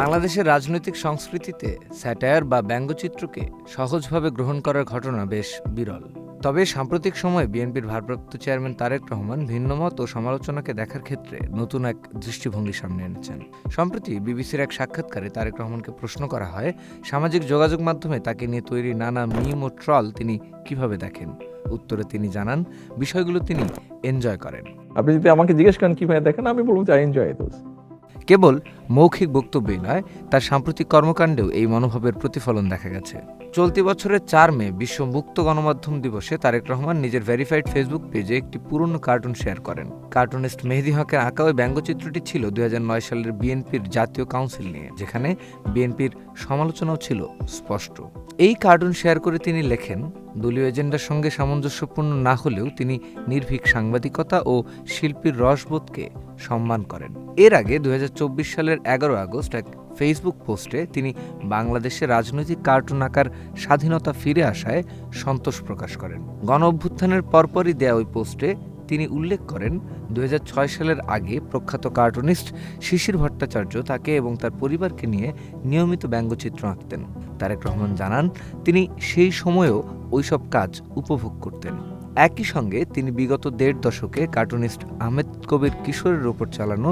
বাংলাদেশের রাজনৈতিক সংস্কৃতিতে স্যাটায়ার বা ব্যঙ্গচিত্রকে সহজভাবে গ্রহণ করার ঘটনা বেশ বিরল। তবে সাম্প্রতিক সময়ে বিএনপির ভারপ্রাপ্ত চেয়ারম্যান তারেক রহমান ভিন্নমত ও সমালোচনাকে দেখার ক্ষেত্রে নতুন এক দৃষ্টিভঙ্গি সামনে এনেছেন। সম্প্রতি বিবিসির এক সাক্ষাৎকারে তারেক রহমানকে প্রশ্ন করা হয়, সামাজিক যোগাযোগ মাধ্যমে তাকে নিয়ে তৈরি নানা মিম ও ট্রল তিনি কীভাবে দেখেন? উত্তরে তিনি জানান, বিষয়গুলো তিনি এনজয় করেন। আপনি যদি আমাকে জিজ্ঞেস করেন কীভাবে দেখেন, আমি বলব যে এনজয় দোজ কেবল মৌখিক বক্তব্যই নয়, তার সাম্প্রতিক কর্মকাণ্ডেও এই মনোভাবের প্রতিফলন দেখা গেছে। চলতি বছরের চার মে বিশ্ব মুক্ত গণমাধ্যম দিবসে তারেক রহমান নিজের ভেরিফাইড ফেসবুক পেজে একটি পুরনো কার্টুন শেয়ার করেন। কার্টুনিস্ট মেহেদি হকের আঁকা ওই ব্যঙ্গচিত্রটি ছিল দু হাজার নয় সালের বিএনপির জাতীয় কাউন্সিল নিয়ে, যেখানে বিএনপির সমালোচনাও ছিল স্পষ্ট। এই কার্টুন শেয়ার করে তিনি লেখেন, দলীয় এজেন্ডার সঙ্গে সামঞ্জস্যপূর্ণ না হলেও তিনি নির্ভীক সাংবাদিকতা ও শিল্পীর রসবোধকে সম্মান করেন। এর আগে দুহাজার চব্বিশ সালের এগারো আগস্ট এক ফেসবুক পোস্টে তিনি বাংলাদেশে রাজনৈতিক কার্টুন আঁকার স্বাধীনতা ফিরে আসায় সন্তোষ প্রকাশ করেন। গণ অভ্যুত্থানের পরপরই দেয়া ওই পোস্টে তিনি উল্লেখ করেন দুই হাজার ছয় সালের আগে প্রখ্যাত কার্টুনিস্ট শিশির ভট্টাচার্য তাকে এবং তার পরিবারকে নিয়ে নিয়মিত ব্যঙ্গচিত্র আঁকতেন। তারেক রহমান জানান, তিনি সেই সময়েও ওইসব কাজ উপভোগ করতেন। একই সঙ্গে তিনি বিগত দেড় দশকে কার্টুনিস্ট আহমেদ কবির কিশোরের ওপর চালানো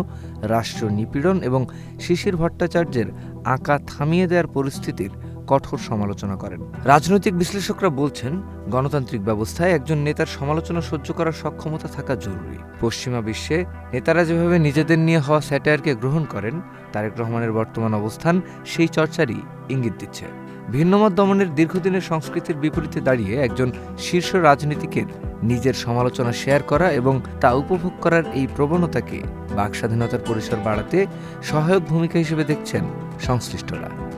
রাষ্ট্র নিপীড়ন এবং শিশির ভট্টাচার্যের আঁকা থামিয়ে দেওয়ার পরিস্থিতির কঠোর সমালোচনা করেন। রাজনৈতিক বিশ্লেষকরা বলছেন, গণতান্ত্রিক ব্যবস্থায় একজন নেতার সমালোচনা সহ্য করার সক্ষমতা থাকা জরুরি। পশ্চিমা বিশ্বে নেতারা যেভাবে নিজেদের নিয়ে হওয়া স্যাটায়ারকে গ্রহণ করেন, তারেক রহমানের বর্তমান অবস্থান সেই চর্চারই ইঙ্গিত দিচ্ছে। ভিন্নমত দমনের দীর্ঘদিনের সংস্কৃতির বিপরীতে দাঁড়িয়ে একজন শীর্ষ রাজনীতিকের নিজের সমালোচনা শেয়ার করা এবং তা উপভোগ করার এই প্রবণতাকে বাক স্বাধীনতার পরিসর বাড়াতে সহায়ক ভূমিকা হিসেবে দেখছেন সংশ্লিষ্টরা।